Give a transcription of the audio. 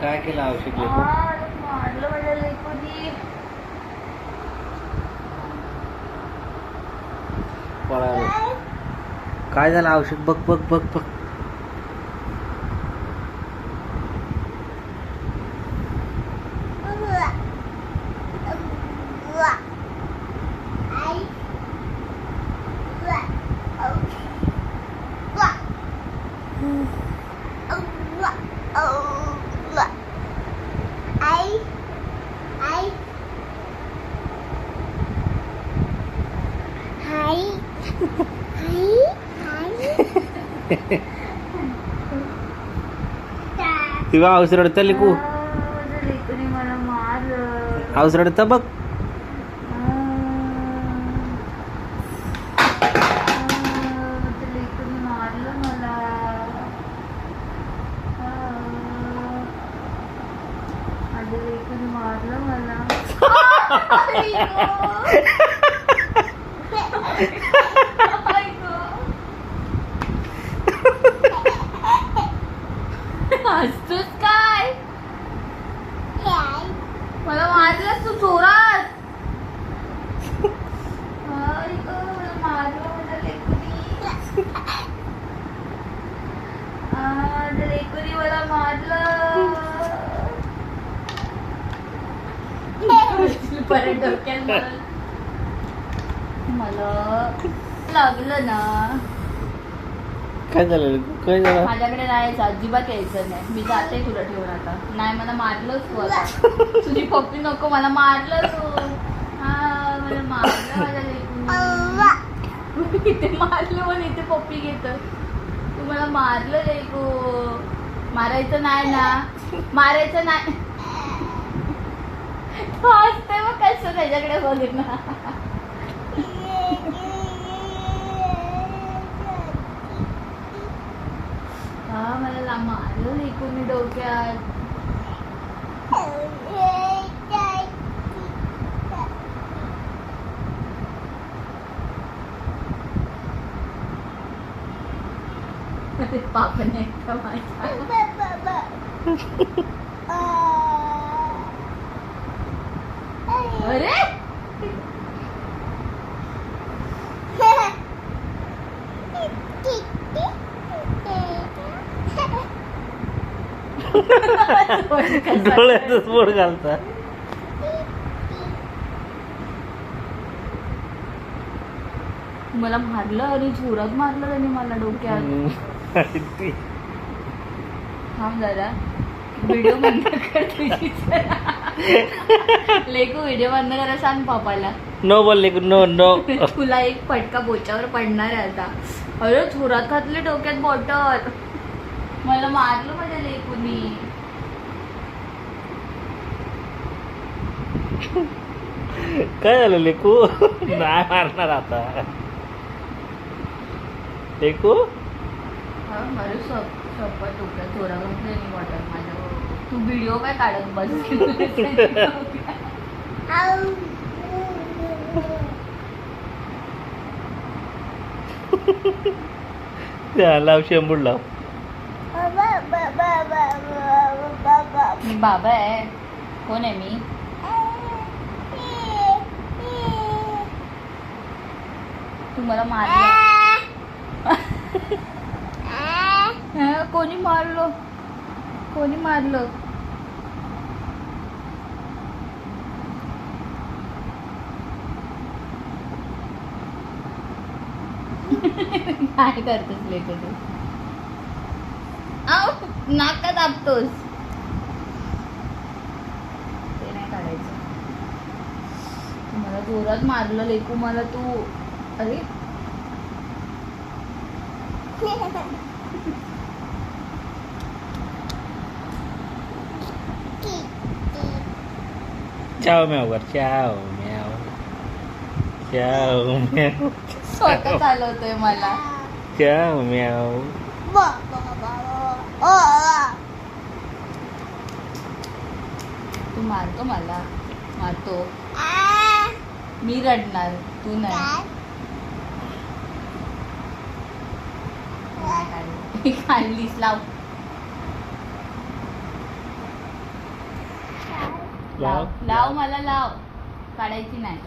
काय केलं औषध माझ्या लेकूनी पळालं. काय झालं औषध? बघ बघ बघ बघ. तुझ्या औषध रडतं लेकू माझ्या लेकूनी मला मारलं औषध रडतं बघ माझ्या लेकूनी मारलं मला माझ्या लेकूनी मारलं मला हसतोस काय मला मारलंस तू चोरात आई गं, मला मारलं माझ्या लेकूनी आ, माझ्या लेकूनी मला मारलं परत डोक्यात मला- लागलं ना. काय झालं? लेकू काय झालं? माझ्याकडे राहायचं अजिबात यायचं नाही. मी जाते तुला ठेवून आता. नाही मला मारलं तू आता. तुझी पप्पी नको मला मारलं तू. हा मला मारलं माझ्या लेकूनी. इथे मारलं पण इथे पप्पी घेत. तू मला मारलं लेकू मारायचं नाही ना. मारायचं नाही. मग त्याच्याकडे बघ ना हा मला ला- मारलं लेकूनी डोक्यात अरे पापने एकटा माझ्या डोळ्यातच बोट घालता. मला मारलं आणि जोरात मारलं त्यांनी मला डोक्यात. थांब जरा. व्हिडिओ बंद कर तुझी. लेकू व्हिडिओ बंद करा सांग पापाला नो बोल लेकू नो नो तुला एक फटका बोच्यावर पडणार आहे आता. अरे चोरात घातले डोक्यात बॉटल मला मारलं माझ्या लेकूनी काय झालं लेकू? नाही मारणार आता. लेकू? मला सप नाही माझ्या तू व्हिडिओ काय काढत बस लाव शेंबूड लाव. मी बाबा आहे. कोण आहे मी? तू मला मारलं. कोणी मारलो? कोणी मारलं? काय करतोस लेको तू? नाका दाबतोस. ते नाही काढायचं. मला जोरात मारलं लेकू मला तू अरे. चाव म्याव कर चाव म्याव. चाव म्याव. स्वतः चालवतोय मला. चाव म्याव. तू मारतो मला. मारतो. मी रडणार तू नाही. काढलीस लाव. लाव लाव. मला लाव. काढायची नाही.